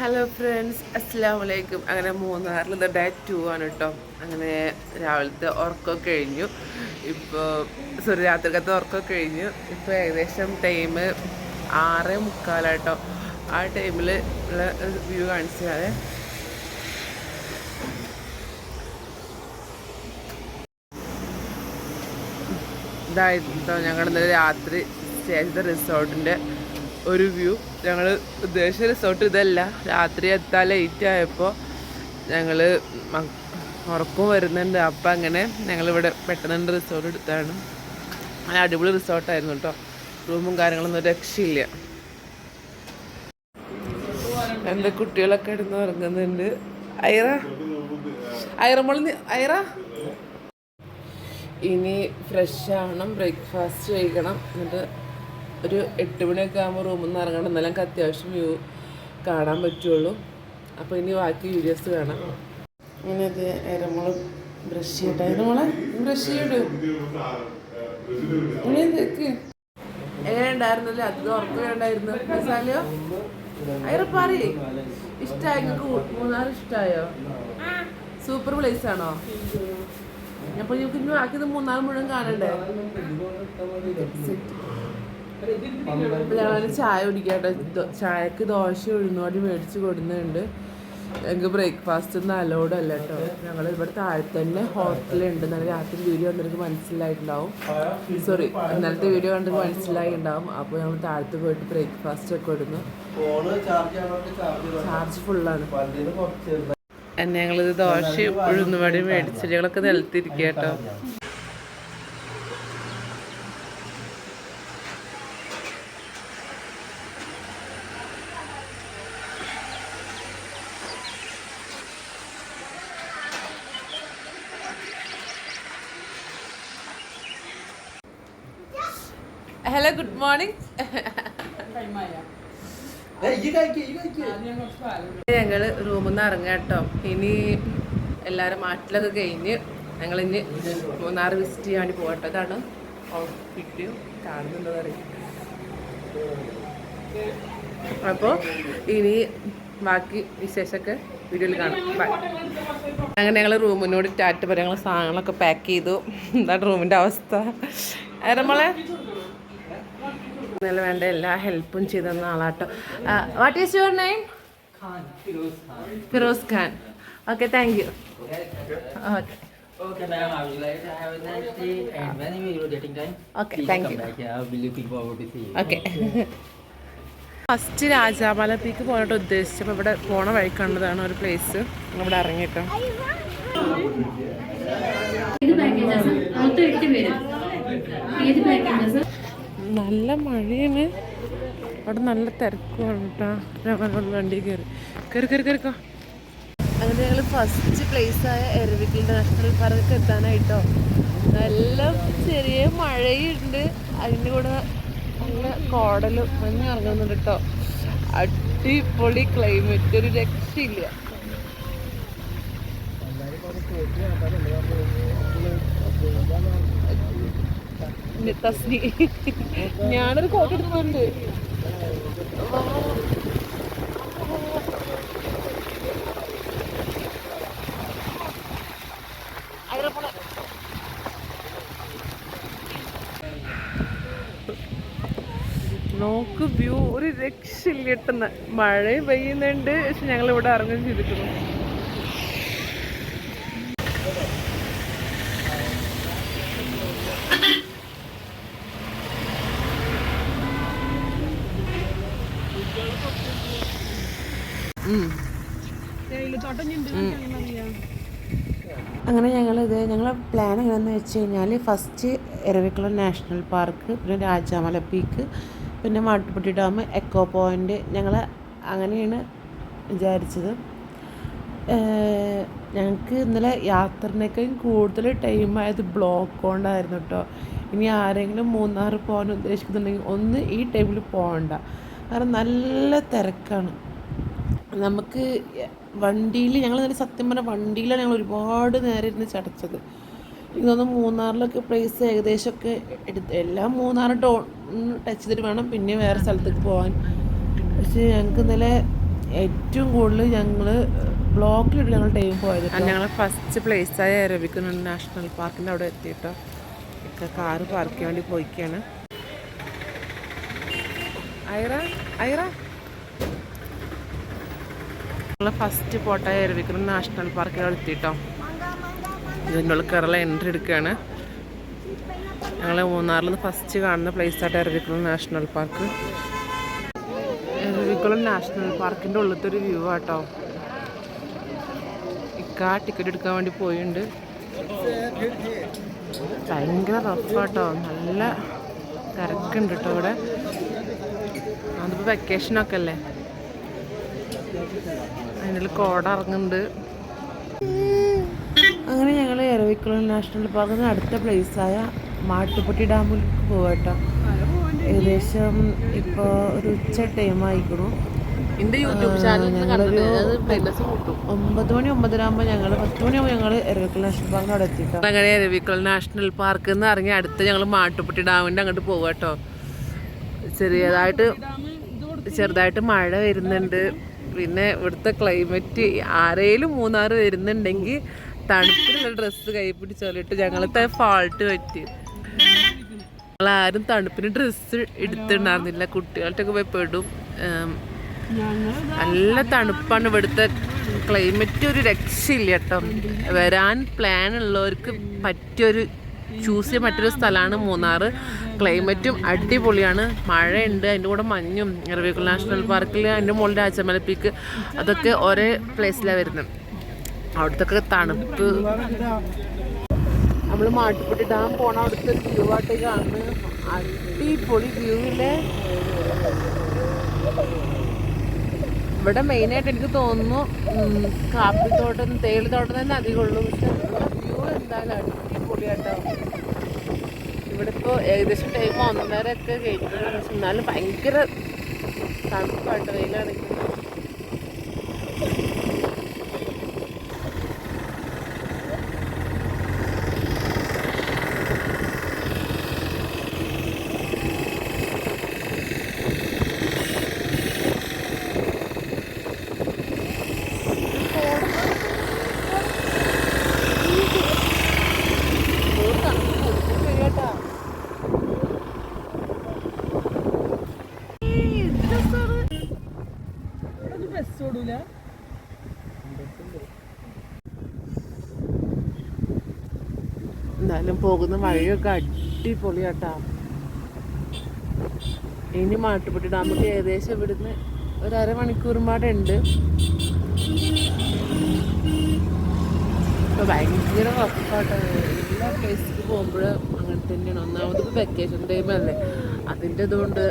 Hello friends അസ്സാം വലൈക്കും അങ്ങനെ മൂന്നാറിൽ ഡേ ടു ആണ് കേട്ടോ അങ്ങനെ രാവിലത്തെ ഉറക്കമൊക്കെ കഴിഞ്ഞു. ഇപ്പോൾ സോറി രാത്രിക്കത്തെ ഉറക്കമൊക്കെ കഴിഞ്ഞു. ഇപ്പോൾ ഏകദേശം ടൈം ആറ് മുക്കാലാട്ടോ ആ ടൈമിൽ ഉള്ള വ്യൂ കാണിച്ചു തരാം ഇതായിരുന്നു കേട്ടോ ഞങ്ങൾ ഇന്നലെ രാത്രി സ്റ്റേ ചെയ്ത റിസോർട്ടിന്റെ ഒരു വ്യൂ. ഞങ്ങൾ ഉദ്ദേശിച്ച റിസോർട്ട് ഇതല്ല. രാത്രി എത്താൻ ലേറ്റ് ആയപ്പോൾ ഞങ്ങൾ ഉറക്കം വരുന്നുണ്ട്. അപ്പം അങ്ങനെ ഞങ്ങളിവിടെ പെട്ടെന്ന് റിസോർട്ട് എടുത്താണ്. നല്ല അടിപൊളി റിസോർട്ടായിരുന്നു കേട്ടോ റൂമും കാര്യങ്ങളൊന്നും രക്ഷയില്ല. എന്റെ കുട്ടികളൊക്കെ ഇടുന്ന് ഉറങ്ങുന്നുണ്ട്? ഐറ? ഐറ അയറ ഐറ? ഇനി ഫ്രഷ് ആവണം. ബ്രേക്ക്ഫാസ്റ്റ് കഴിക്കണം. എന്നിട്ട് ഒരു എട്ട് മണിയൊക്കെ ആകുമ്പോൾ റൂമിൽ നിന്ന് ഇറങ്ങണം. എന്നാലും നമുക്ക് അത്യാവശ്യം വ്യൂ കാണാൻ പറ്റുള്ളൂ. അപ്പോൾ ഇനി ബാക്കി വീഡിയോസ് കാണാം. ഇങ്ങനെ ഇത് എരമോൾ ബ്രഷ് ചെയ്യട്ടെ. നമ്മളെ ബ്രഷ് ചെയ്യടൂ. എങ്ങനെ ഉണ്ടായിരുന്നല്ലേ? അത് ഉറക്കം ഉണ്ടായിരുന്നു മസാലയോ? അയറ പറയേ. ഇഷ്ടമായി നിങ്ങൾക്ക് മൂന്നാർ ഇഷ്ടമായോ സൂപ്പർ പ്ലേസ് ആണോ? അപ്പൊ നിങ്ങൾക്ക് ഇനി ബാക്കി മൂന്നാർ മുഴുവൻ കാണണ്ടേ? അപ്പൊ ഞങ്ങൾ ചായ കുടിക്കട്ടെ. ചായക്ക് ദോശ ഉഴുന്നോടി മേടിച്ച് കൊടുക്കുന്നുണ്ട്. ഞങ്ങൾക്ക് ബ്രേക്ക്ഫാസ്റ്റ് ഒന്നും അലോഡ് അല്ല കേട്ടോ ഞങ്ങൾ ഇവിടെ താഴെ തന്നെ ഹോട്ടലുണ്ട് ഇന്നലെ രാത്രി വീഡിയോ കണ്ടിട്ട് മനസ്സിലായിട്ടുണ്ടാവും. സോറി ഇന്നലത്തെ വീഡിയോ കണ്ടിട്ട് മനസ്സിലായി ഉണ്ടാവും അപ്പോൾ ഞങ്ങൾ താഴത്ത് പോയിട്ട് ബ്രേക്ക്ഫാസ്റ്റ് ഒക്കെ ഇടുന്നു ചാർജ് ഫുള്ളാണ് ഞങ്ങളിത് ദോശ ഉഴുന്നുവടി മേടിച്ചിട്ട് ഞങ്ങളൊക്കെ നിലത്തിരിക്കുക കേട്ടോ ഹലോ ഗുഡ് മോർണിംഗ് ഞങ്ങൾ റൂമിൽ നിന്ന് ഇറങ്ങാം കേട്ടോ ഇനി എല്ലാവരും മാറ്റിലൊക്കെ കഴിഞ്ഞ് ഞങ്ങൾ ഇനി മൂന്നാർ വിസിറ്റ് ചെയ്യാൻ വേണ്ടി പോകട്ടെ ഇതാണ് ഔട്ട്ഫിറ്റ് കാണുന്നുണ്ടോ അറിയാം അപ്പോൾ ഇനി ബാക്കി വിശേഷമൊക്കെ വീഡിയോയിൽ കാണാം. ബൈ അങ്ങനെ ഞങ്ങൾ റൂമിനോട് ടാറ്റ് പറയാം. ഞങ്ങൾ സാധനങ്ങളൊക്കെ പാക്ക് ചെയ്തു. എന്താണ് റൂമിന്റെ അവസ്ഥ. ഏറെമോളെ ഇന്നലെ വേണ്ട എല്ലാ ഹെൽപ്പും ചെയ്ത ആളാട്ടോ. What is your name Firoz Khan. Okay thank you okay Okay, ma'am. I would like to have a nice day. And when you will getting time, Okay, please thank come you. back here. I'll be looking forward to see you. Okay first Rajamala peak പോകാനായിട്ട് ഉദ്ദേശിച്ചപ്പോൾ ഇവിടെ പോണ വഴി കണ്ടതാണ് ഒരു place ഇവിടെ ഇറങ്ങിയിട്ടോ ഏത് പാക്കേജാണ് മൊത്തം എട്ട് പേര്. ഏത് പാക്കേജാണ് നല്ല മഴയാണ്. അവിടെ നല്ല തിരക്കുമാണ് കേട്ടോ. ഞങ്ങൾ വണ്ടി കയറി. കയറി കയറി കയറിക്കോ അങ്ങനെ ഞങ്ങൾ ഫസ്റ്റ് പ്ലേസായ ആയ എരവിക്കൽ നാഷണൽ പാർക്ക് എത്താനായിട്ടോ. നല്ല ചെറിയ മഴയുണ്ട്. അതിന്റെ കൂടെ നല്ല കോടലും മഞ്ഞ് ഇറങ്ങുന്നുണ്ട് കേട്ടോ. അടിപൊളി ക്ലൈമറ്റ് ഒരു രക്ഷയില്ല. ഇനി തസ്നി ഞാനൊരു കോട്ട് എടുക്കുന്നുണ്ട് നോക്ക് വ്യൂ ഒരു രക്ഷയില്ല. കിട്ടുന്ന മഴ പെയ്യുന്നുണ്ട്. പക്ഷെ ഞങ്ങൾ ഇവിടെ ഇറങ്ങുകയും ചെയ്തിട്ടുണ്ട് അങ്ങനെ ഞങ്ങളിത് ഞങ്ങളെ പ്ലാൻ എങ്ങനെയാണെന്ന് വെച്ച് കഴിഞ്ഞാൽ ഫസ്റ്റ് എരവിക്കുളം നാഷണൽ പാർക്ക് പിന്നെ രാജാമല പീക്ക് പിന്നെ മാട്ടുപ്പെട്ടി ഡാം എക്കോ പോയിന്റ് ഞങ്ങൾ അങ്ങനെയാണ് വിചാരിച്ചത്. ഞങ്ങൾക്ക് ഇന്നലെ യാത്രനേക്കാളും കൂടുതൽ ടൈം ആയത് ബ്ലോക്ക് കൊണ്ടായിരുന്നു കേട്ടോ ഇനി ആരെങ്കിലും മൂന്നാർ പോകാൻ ഉദ്ദേശിക്കുന്നുണ്ടെങ്കിൽ ഒന്ന് ഈ ടൈമിൽ പോകണ്ട കാരണം നല്ല തിരക്കാണ്. നമുക്ക് വണ്ടിയിൽ ഞങ്ങൾ നേരെ സത്യം പറഞ്ഞാൽ വണ്ടിയിലാണ് ഞങ്ങൾ ഒരുപാട് നേരം ഇരുന്ന് ചടച്ചത്. എനിക്ക് തോന്നുന്നു മൂന്നാറിലൊക്കെ പ്ലേസ് ഏകദേശമൊക്കെ എടുത്ത് എല്ലാം മൂന്നാർ ടോ ടച്ച് ചെയ്തിട്ട് വേണം പിന്നെ വേറെ സ്ഥലത്തേക്ക് പോകാൻ പക്ഷേ ഞങ്ങൾക്ക് ഇന്നലെ ഏറ്റവും കൂടുതൽ ഞങ്ങൾ ബ്ലോക്കിലിട്ട് ഞങ്ങൾ ടൈം പോയത് ഞങ്ങൾ ഫസ്റ്റ് പ്ലേസ് പ്ലേസായ രവിക്കുന്ന് നാഷണൽ പാർക്കിന്റെ അവിടെ എത്തിയിട്ടോ ഒക്കെ കാറ് പാർക്ക് ചെയ്യാൻ വേണ്ടി പോയിക്കാണ്. ഐറ ഐറ? ഞങ്ങൾ ഫസ്റ്റ് ഫോട്ടോ എരവിക്കുന്ന് നാഷണൽ പാർക്കിൽ എത്തിട്ടോ ഉള്ളിൽ കേരള എൻട്രി എടുക്കുകയാണ് ഞങ്ങൾ മൂന്നാറിൽ നിന്ന് ഫസ്റ്റ് കാണുന്ന പ്ലേസായിട്ട് Eravikulam national park Eravikulam national പാർക്കിന്റെ ഉള്ളിലത്തെ ഒരു വ്യൂ ആട്ടോ. ഇക്കാ ടിക്കറ്റ് എടുക്കാൻ വേണ്ടി പോയിട്ടുണ്ട് ഭയങ്കര റഫാട്ടോ നല്ല തിരക്കുണ്ട് കേട്ടോ ഇവിടെ. അതിപ്പോൾ വെക്കേഷനൊക്കെ അല്ലേ? അതിന്റെ കോട ഇറങ്ങുന്നുണ്ട്. അങ്ങനെ ഞങ്ങൾ എറവിക്കുളം നാഷണൽ പാർക്കിന് അടുത്ത പ്ലേസായ മാട്ടുപ്പെട്ടി ഡാമിലേക്ക് പോകട്ടെ ഏകദേശം ഇപ്പോൾ ഒരു ഉച്ച ടൈം ആയിക്കണു. ഒമ്പത് മണി ഒമ്പതര ആകുമ്പോൾ ഞങ്ങൾ പത്ത് മണിയാകുമ്പോൾ ഞങ്ങൾ എരവിക്കുളം നാഷണൽ പാർക്കിന് അവിടെ എത്തിയിട്ടോ അങ്ങനെ എരവിക്കുളം നാഷണൽ പാർക്കിൽ നിന്ന് ഇറങ്ങി അടുത്ത് ഞങ്ങൾ മാട്ടുപ്പെട്ടി ഡാമിന്റെ അങ്ങോട്ട് പോകട്ടോ ചെറിയതായിട്ട് ചെറുതായിട്ട് മഴ വരുന്നുണ്ട്. പിന്നെ ഇവിടുത്തെ ക്ലൈമറ്റ് ആരേലും മൂന്നാർ വരുന്നുണ്ടെങ്കിൽ തണുപ്പിലുള്ള ഡ്രസ്സ് കൈ പിടിച്ചോലിട്ട് ഞങ്ങളത്തെ ഫാൾട്ട് പറ്റി. ഞങ്ങളാരും തണുപ്പിന് ഡ്രസ്സ് എടുത്തിട്ടുണ്ടായിരുന്നില്ല. കുട്ടികളുടെയൊക്കെ പോയി പെടും. നല്ല തണുപ്പാണ് ഇവിടുത്തെ ക്ലൈമറ്റ് ഒരു രക്ഷയില്ല കേട്ടോ. വരാൻ പ്ലാൻ ഉള്ളവർക്ക് പറ്റിയൊരു ചൂസ് ചെയ്യാൻ പറ്റൊരു സ്ഥലമാണ് മൂന്നാർ ക്ലൈമറ്റും അടിപൊളിയാണ്. മഴയുണ്ട് അതിന്റെ കൂടെ മഞ്ഞും. ഇറവിക്കുൾ നാഷണൽ പാർക്കിൽ അതിന്റെ മുകളിൽ രാജമല പീക്ക് അതൊക്കെ ഒരേ പ്ലേസിലാണ് വരുന്നത് അവിടുത്തെ തണുപ്പ്. നമ്മൾ മാട്ടുപ്പെട്ടി ഡാം പോണ അവിടുത്തെ വ്യൂ ആയിട്ട് അടിപൊളി വ്യൂ ഇവിടെ മെയിനായിട്ട് എനിക്ക് തോന്നുന്നു കാപ്പിത്തോട്ടം തേയിലത്തോട്ടം തന്നെ അധികമുള്ളൂ പക്ഷെ വ്യൂ എന്തായാലും അടിപൊളിയാട്ടോ. ഇവിടെ ഇപ്പോൾ ഏകദേശം ടൈം ഒന്നര ഒക്കെ കഴിഞ്ഞിട്ടുണ്ട് എന്നാലും ഭയങ്കര തണുപ്പായിട്ട് വെയിലാണെങ്കിൽ എന്തായാലും പോകുന്ന വഴിയൊക്കെ അടിപൊളിയാട്ടാ. ഇനി മാട്ടുപ്പെട്ടി ഡാമൊക്കെ ഏകദേശം ഇവിടുന്ന് ഒരു അര പാടെ ഉണ്ട് ഇപ്പൊ ഭയങ്കര റഫാട്ടോ എല്ലാ പ്ലേസിലേക്ക് പോകുമ്പോഴും അങ്ങനെ തന്നെയാണ്. ഒന്നാമത് ഇപ്പോൾ വെക്കേഷൻ ടൈം അല്ലേ? അതിന്റെ ഇതുകൊണ്ട്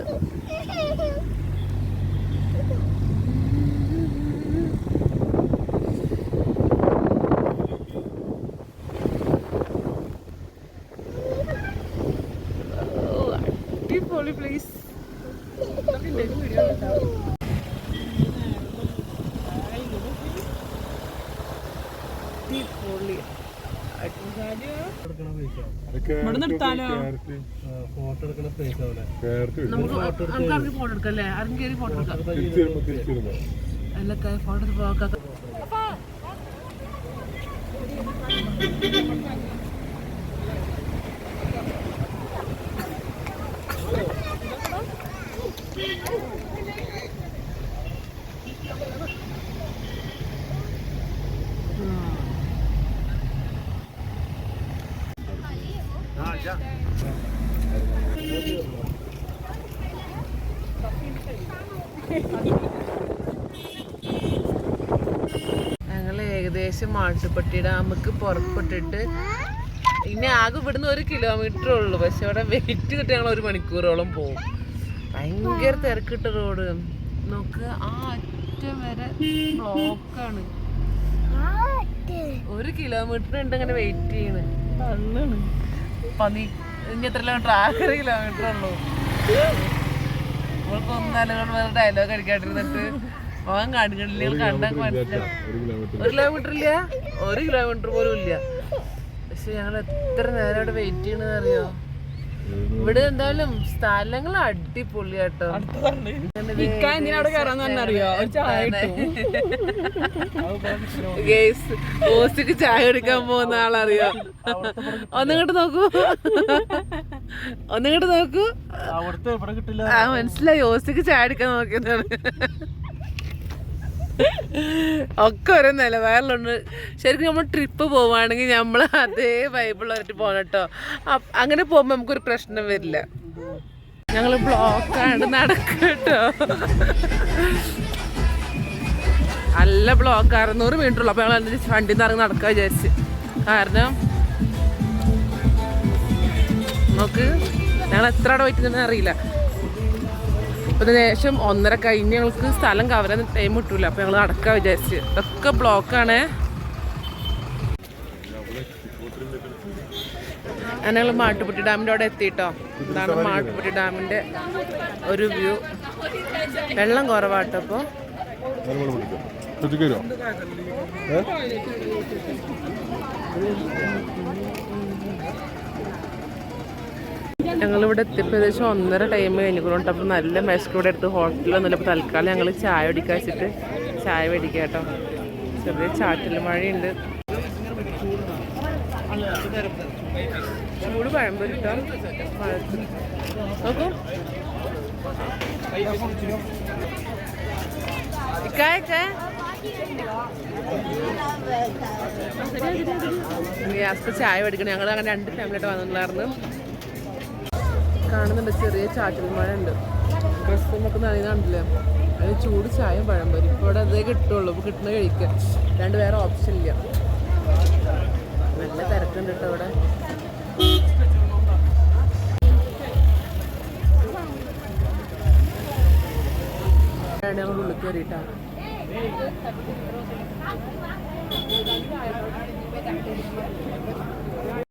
അടിപൊളി പ്ലേസ് ഫോട്ടോ എടുക്കുന്ന സ്പേസ് അവിടെ. നമുക്ക് നമുക്ക് അറിഞ്ഞ് ഫോട്ടോ എടുക്കാം അല്ലേ? അറിഞ്ഞ് കയറി ഫോട്ടോ എടുക്കാം. അല്ലൊക്കെ ഫോട്ടോ എടുത്ത് പോകാം. ഞങ്ങൾ ഏകദേശം മാട്ടുപ്പെട്ടി ഡാമുക്ക് പുറപ്പെട്ടിട്ട് ഇനി ആകെ ഇവിടുന്ന് ഒരു കിലോമീറ്റർ ഉള്ളൂ. പക്ഷെ അവിടെ വെയിറ്റ് കിട്ടി ഞങ്ങൾ ഒരു മണിക്കൂറോളം പോകും. ഭയങ്കര തിരക്കിട്ട റോഡ് നോക്ക് ആ അറ്റം വരെ ബ്ലോക്കാണ് ഒരു കിലോമീറ്റർ ഉണ്ട് അങ്ങനെ വെയിറ്റ് ചെയ്യണ്. പതി ഇനി എത്ര കിലോമീറ്റർ ആറ് കിലോമീറ്റർ ഉള്ളൂ. നമ്മൾക്ക് ഒന്നാലും വേറെ ഡയലോഗ് അടിക്കാണ്ടിരുന്നിട്ട് പോകാൻ കാണിക്കണില്ല കണ്ടാൽ മനസ്സിലാവും ഒരു കിലോമീറ്റർ ഇല്ല. ഒരു കിലോമീറ്റർ പോലും ഇല്ല. പക്ഷെ ഞങ്ങൾ എത്ര നേരം അവിടെ വെയിറ്റ് ചെയ്യണമെന്ന് അറിയോ? ഇവിടെ എന്തായാലും സ്ഥലങ്ങൾ അടിപൊളി കേട്ടോ. ഗേസ് ഓസിക്ക് ചായ എടുക്കാൻ പോകുന്ന ആളറിയോ? ഒന്നിങ്ങോട്ട് നോക്കൂ. ഒന്നിങ്ങോട്ട് നോക്കൂ. ആ മനസ്സിലായി. ഓസിക്ക് ചായ എടുക്കാൻ നോക്കിയതാണ് ഒക്കെ ഓരോ നിലവാരമുണ്ട് ശരിക്കും നമ്മൾ ട്രിപ്പ് പോവുകയാണെങ്കിൽ നമ്മൾ അതേ വൈബിളായിട്ട് പോകണം കേട്ടോ. അങ്ങനെ പോകുമ്പോൾ നമുക്കൊരു പ്രശ്നം വരില്ല. ഞങ്ങൾ ബ്ലോക്കാണ് നടക്കട്ടോ നല്ല ബ്ലോക്ക് അറുന്നൂറ് മീറ്റർ ഉള്ളു. അപ്പോൾ ഞങ്ങൾ വണ്ടിയിൽ നിന്ന് ഇറങ്ങി നടക്കാൻ വിചാരിച്ച്. കാരണം നമുക്ക് ഞങ്ങൾ എത്ര അവിടെ പോയിട്ടുണ്ടെന്ന് അറിയില്ല. ഇപ്പം ഏകദേശം ഒന്നര കഴിഞ്ഞ് ഞങ്ങൾക്ക് സ്ഥലം കവരാൻ ടൈം കിട്ടൂല. അപ്പം ഞങ്ങൾ നടക്കാൻ വിചാരിച്ച്. ഇതൊക്കെ ബ്ലോക്കാണ് അങ്ങനെ ഞങ്ങൾ മാട്ടുപുട്ടി ഡാമിന്റെ അവിടെ എത്തിയിട്ടോ ഇതാണ് മാട്ടുപുട്ടി ഡാമിന്റെ ഒരു വ്യൂ വെള്ളം കുറവാട്ടോ അപ്പോൾ ഞങ്ങളിവിടെ എത്തിയപ്പോൾ ഏകദേശം ഒന്നര ടൈം കഴിഞ്ഞുകൊണ്ട് അപ്പോൾ നല്ല മെസ്കൂടെ എടുത്ത് ഹോട്ടലൊന്നുമില്ല അപ്പോൾ തൽക്കാലം ഞങ്ങൾ ചായ കുടിക്കാൻ വെച്ചിട്ട് ചായ മേടിക്കാം കേട്ടോ. ചെറിയ ചാറ്റൽ മഴയുണ്ട്. ചൂട് പഴമ്പൊരി ഗ്യാസ് ചായ മേടിക്കണം. ഞങ്ങൾ അങ്ങനെ രണ്ട് ഫാമിലിയായിട്ട് വന്നിട്ടുണ്ടായിരുന്നു. കാണുന്നുണ്ട് ചെറിയ ചാറ്റൽ മഴ ഉണ്ട് ഡ്രസ്സും ഒക്കെ നനയുന്നുണ്ടല്ലേ അതിന് ചൂട് ചായയും പഴംപൊരി ഇപ്പോൾ ഇവിടെ അതേ കിട്ടുള്ളൂ. ഇപ്പോൾ കിട്ടുന്ന കഴിക്കുക രണ്ട് വേറെ ഓപ്ഷൻ ഇല്ല. നല്ല തിരക്കുണ്ട് കേട്ടോ ഇവിടെ. ഞങ്ങൾ ഉള്ളിൽ കയറിയിട്ടാ